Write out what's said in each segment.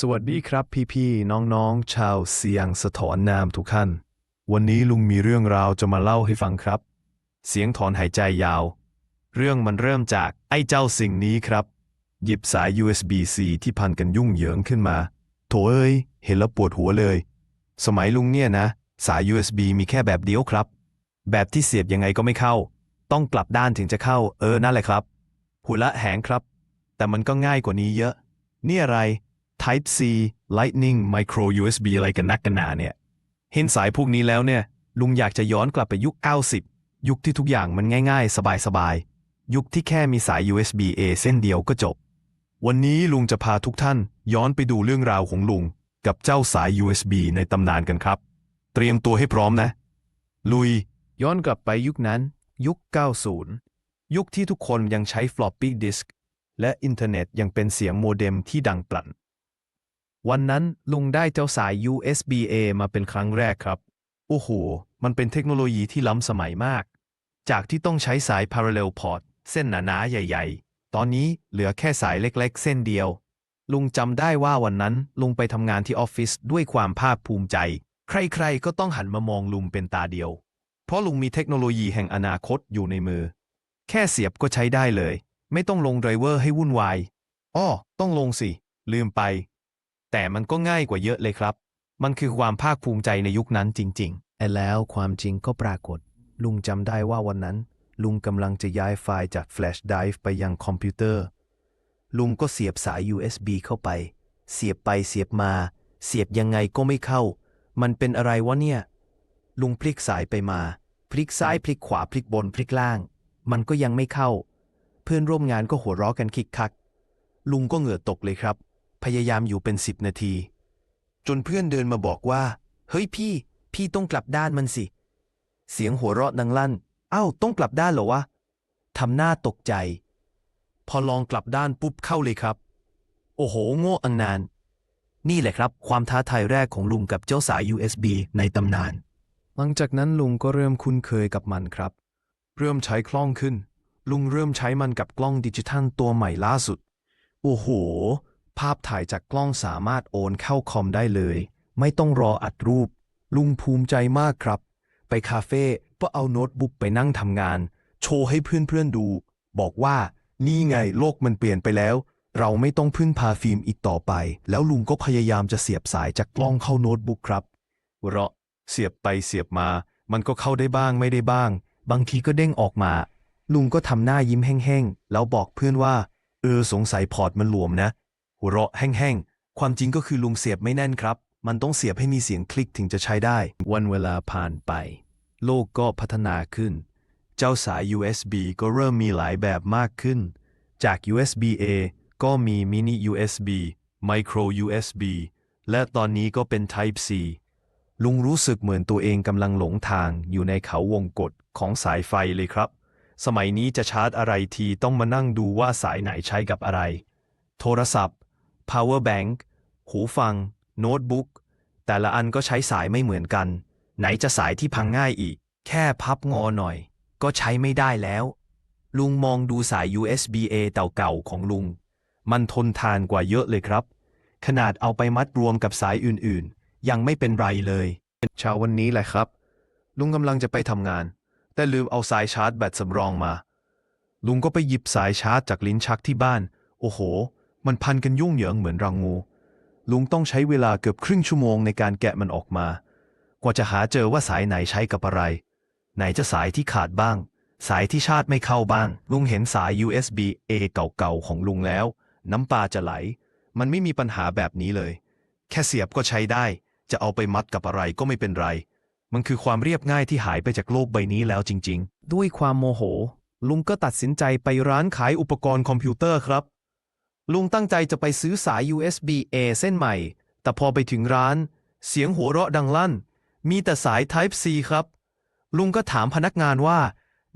สวัสดีครับพี่ๆน้องๆ ชาวเสียงสะถอนนามทุกท่าน วันนี้ลุงมีเรื่องราวจะมาเล่าให้ฟังครับ เสียงถอนหายใจยาว เรื่องมันเริ่มจากไอ้เจ้าสิ่งนี้ครับ หยิบสาย USB-C ที่พันกันยุ่งเหยิงขึ้นมา โถเอ้ย เห็นแล้วปวดหัวเลย สมัยลุงเนี่ยนะ สาย USB มีแค่แบบเดียวครับ แบบที่เสียบยังไงก็ไม่เข้า ต้องกลับด้านถึงจะเข้า เออนั่นแหละครับหัวละแหงครับ แต่มันก็ง่ายกว่านี้เยอะ นี่อะไร Type C Lightning Micro USB อะไรกันนักกันหนาเนี่ย เห็นสายพวกนี้แล้วเนี่ย ลุงอยากจะย้อนกลับไปยุค 90 ยุคที่ทุกอย่างมันง่ายๆ สบายๆ ยุคที่แค่มีสาย USB A เส้นเดียวก็จบ วันนี้ลุงจะพาทุกท่านย้อนไปดูเรื่องราวของลุง กับเจ้าสาย USB ในตำนานกันครับ เตรียมตัวให้พร้อมนะ ลุย ย้อนกลับไปยุคนั้น ยุค 90 ยุคที่ทุกคนยังใช้ floppy disk และอินเทอร์เน็ตยังเป็นเสียงโมเด็มที่ดังปลั่น วันนั้นลุงได้เจ้าสาย USB-A มาเป็นครั้งแรกครับ โอ้โห มันเป็นเทคโนโลยีที่ล้ำสมัยมาก จากที่ต้องใช้สาย parallel port เส้นหนาๆใหญ่ ๆ ตอนนี้เหลือแค่สายเล็ก ๆ เส้นเดียว ลุงจำได้ว่าวันนั้นลุงไปทำงานที่ออฟฟิศด้วยความภาคภูมิใจ ใครๆ ก็ต้องหันมามองลุงเป็นตาเดียว เพราะลุงมีเทคโนโลยีแห่งอนาคตอยู่ในมือ แค่เสียบก็ใช้ได้เลย ไม่ต้องลงไดรเวอร์ให้วุ่นวายอ้อต้องลงสิ ลืมไป แต่มันก็ง่ายกว่าเยอะเลยครับ มันคือความภาคภูมิใจในยุคนั้นจริง ๆแต่แล้วความจริงก็ปรากฏ ลุงจำได้ว่าวันนั้น ลุงกำลังจะย้ายไฟล์จากแฟลชไดรฟ์ไปยังคอมพิวเตอร์ ลุงก็เสียบสาย USB เข้าไป เสียบไปเสียบมา เสียบยังไงก็ไม่เข้า มันเป็นอะไรวะเนี่ย ลุงพลิกสายไปมา พลิกซ้ายพลิกขวาพลิกบนพลิกล่าง มันก็ยังไม่เข้า เพื่อนร่วมงานก็หัวเราะกันคิกคัก ลุงก็เหงื่อตกเลยครับ พยายามอยู่เป็นสิบนาที จนเพื่อนเดินมาบอกว่า เฮ้ยพี่ พี่ต้องกลับด้านมันสิ เสียงหัวเราะดังลั่น เอ้า ต้องกลับด้านเหรอวะทำหน้าตกใจ พอลองกลับด้านปุ๊บเข้าเลยครับ โอ้โห โง่อังนาน นี่แหละครับ ความท้าทายแรกของลุงกับเจ้าสาย USB ในตำนาน หลังจากนั้นลุงก็เริ่มคุ้นเคยกับมันครับ เริ่มใช้คล่องขึ้น ลุงเริ่มใช้มันกับกล้องดิจิทัลตัวใหม่ล่าสุด โอ้โห ภาพถ่ายจากกล้องสามารถโอนเข้าคอมได้เลย ไม่ต้องรออัดรูป ลุงภูมิใจมากครับ ไปคาเฟ่ก็เอาโน้ตบุ๊กไปนั่งทำงาน โชว์ให้เพื่อนๆดู บอกว่านี่ไงโลกมันเปลี่ยนไปแล้ว เราไม่ต้องพึ่งพาฟิล์มอีกต่อไป แล้วลุงก็พยายามจะเสียบสายจากกล้องเข้าโน้ตบุ๊กครับเราะเสียบไปเสียบมา มันก็เข้าได้บ้างไม่ได้บ้าง บางทีก็เด้งออกมา ลุงก็ทำหน้ายิ้มแห้งๆ แล้วบอกเพื่อนว่า เออสงสัยพอร์ตมันหลวมนะ หัวเราะแห้งๆ ความจริงก็คือลุงเสียบไม่แน่นครับ มันต้องเสียบให้มีเสียงคลิกถึงจะใช้ได้ วันเวลาผ่านไป โลกก็พัฒนาขึ้น เจ้าสาย USB ก็เริ่มมีหลายแบบมากขึ้น จาก USB A ก็มี Mini USB Micro USB และตอนนี้ก็เป็น Type C ลุงรู้สึกเหมือนตัวเองกำลังหลงทางอยู่ในเขาวงกฏของสายไฟเลยครับ สมัยนี้จะชาร์จอะไรทีต้องมานั่งดูว่าสายไหนใช้กับอะไร โทรศัพท์ power bank หูฟัง โน้ตบุ๊ก แต่ละอันก็ใช้สายไม่เหมือนกัน ไหนจะสายที่พังง่ายอีก แค่พับงอหน่อย ก็ใช้ไม่ได้แล้ว ลุงมองดูสาย USB A เต่าเก่าของลุง มันทนทานกว่าเยอะเลยครับ ขนาดเอาไปมัดรวมกับสายอื่นๆ ยังไม่เป็นไรเลยเช้าวันนี้แหละครับ ลุงกำลังจะไปทำงาน แต่ลืมเอาสายชาร์จแบตสำรองมา ลุงก็ไปหยิบสายชาร์จจากลิ้นชักที่บ้าน โอ้โห มันพันกันยุ่งเหยิงเหมือนรังงู ลุงต้องใช้เวลาเกือบครึ่งชั่วโมงในการแกะมันออกมา กว่าจะหาเจอว่าสายไหนใช้กับอะไร ไหนจะสายที่ขาดบ้าง สายที่ชาร์จไม่เข้าบ้าง ลุงเห็นสาย USB A เก่าๆของลุงแล้ว น้ำตาจะไหล มันไม่มีปัญหาแบบนี้เลย แค่เสียบก็ใช้ได้ จะเอาไปมัดกับอะไรก็ไม่เป็นไร มันคือความเรียบง่ายที่หายไปจากโลกใบนี้แล้วจริง ๆ ด้วยความโมโห ลุงก็ตัดสินใจไปร้านขายอุปกรณ์คอมพิวเตอร์ครับ ลุงตั้งใจจะไปซื้อสาย USB A เส้นใหม่ แต่พอไปถึงร้าน เสียงหัวเราะดังลั่น มีแต่สาย Type C ครับ ลุงก็ถามพนักงานว่า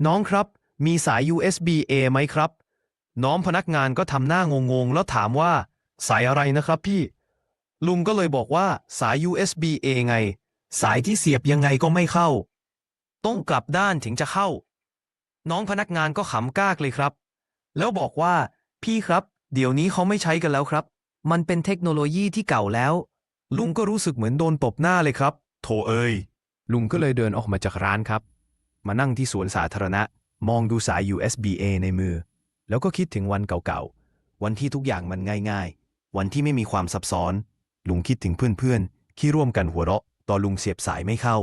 น้องครับ มีสาย USB A ไหมครับ น้องพนักงานก็ทำหน้างงๆ แล้วถามว่า สายอะไรนะครับพี่ ลุงก็เลยบอกว่าสาย USB A ไง สายที่เสียบยังไงก็ไม่เข้า ต้องกลับด้านถึงจะเข้า น้องพนักงานก็ขำกากเลยครับ แล้วบอกว่า พี่ครับ เดี๋ยวนี้เขาไม่ใช้กันแล้วครับ มันเป็นเทคโนโลยีที่เก่าแล้ว ลุงก็รู้สึกเหมือนโดนตบหน้าเลยครับ โถเอ้ย ลุงก็เลยเดินออกมาจากร้านครับ มานั่งที่สวนสาธารณะ มองดูสาย USB-A ในมือ แล้วก็คิดถึงวันเก่าๆ วันที่ทุกอย่างมันง่ายๆ วันที่ไม่มีความซับซ้อน ลุงคิดถึงเพื่อนๆ ที่ร่วมกันหัวเราะตอนลุงเสียบสายไม่เข้า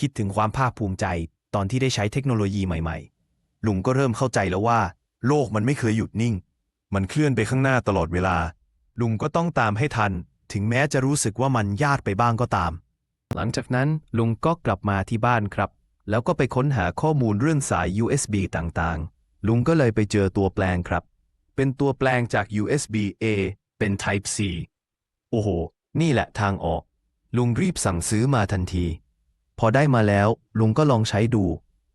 คิดถึงความภาคภูมิใจ ตอนที่ได้ใช้เทคโนโลยีใหม่ ๆ ลุงก็เริ่มเข้าใจแล้วว่า โลกมันไม่เคยหยุดนิ่ง มันเคลื่อนไปข้างหน้าตลอดเวลา ลุงก็ต้องตามให้ทัน ถึงแม้จะรู้สึกว่ามันยากไปบ้างก็ตาม หลังจากนั้นลุงก็กลับมาที่บ้านครับ แล้วก็ไปค้นหาข้อมูลเรื่องสาย USB ต่างๆ ลุงก็เลยไปเจอตัวแปลงครับ เป็นตัวแปลงจาก USB A เป็น Type C โอ้โห นี่แหละทางออก ลุงรีบสั่งซื้อมาทันที พอได้มาแล้ว ลุงก็ลองใช้ดู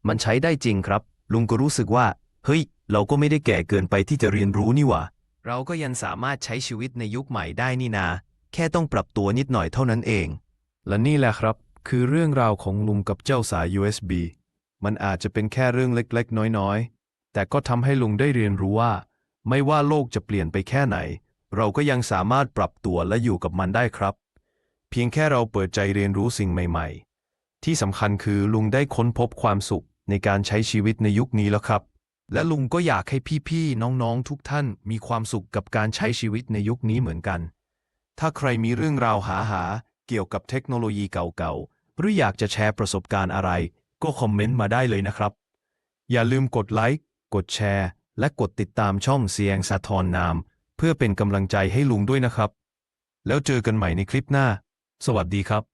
มันใช้ได้จริงครับ ลุงก็รู้สึกว่า เฮ้ย เราก็ไม่ได้แก่เกินไปที่จะเรียนรู้นี่หว่า เราก็ยังสามารถใช้ชีวิตในยุคใหม่ได้นี่นา แค่ต้องปรับตัวนิดหน่อยเท่านั้นเอง และนี่แหละครับ คือเรื่องราวของลุงกับเจ้าสาย USB มันอาจจะเป็นแค่เรื่องเล็กๆ น้อยๆ แต่ก็ทำให้ลุงได้เรียนรู้ว่า ไม่ว่าโลกจะเปลี่ยนไปแค่ไหน เราก็ยังสามารถปรับตัวและอยู่กับมันได้ครับ เพียงแค่เราเปิดใจเรียนรู้สิ่งใหม่ ๆ ที่สำคัญคือลุงได้ค้นพบความสุขในการใช้ชีวิตในยุคนี้แล้วครับ และลุงก็อยากให้พี่ๆ น้องๆ ทุกท่านมีความสุขกับการใช้ชีวิตในยุคนี้เหมือนกัน ถ้าใครมีเรื่องราวหาหาๆเกี่ยวกับเทคโนโลยีเก่าๆ หรืออยากจะแชร์ประสบการณ์อะไร ก็คอมเมนต์มาได้เลยนะครับ อย่าลืมกดไลค์ กดแชร์ และกดติดตามช่องเสียงสะทอนนาม เพื่อเป็นกำลังใจให้ลุงด้วยนะครับ แล้วเจอกันใหม่ในคลิปหน้า สวัสดีครับ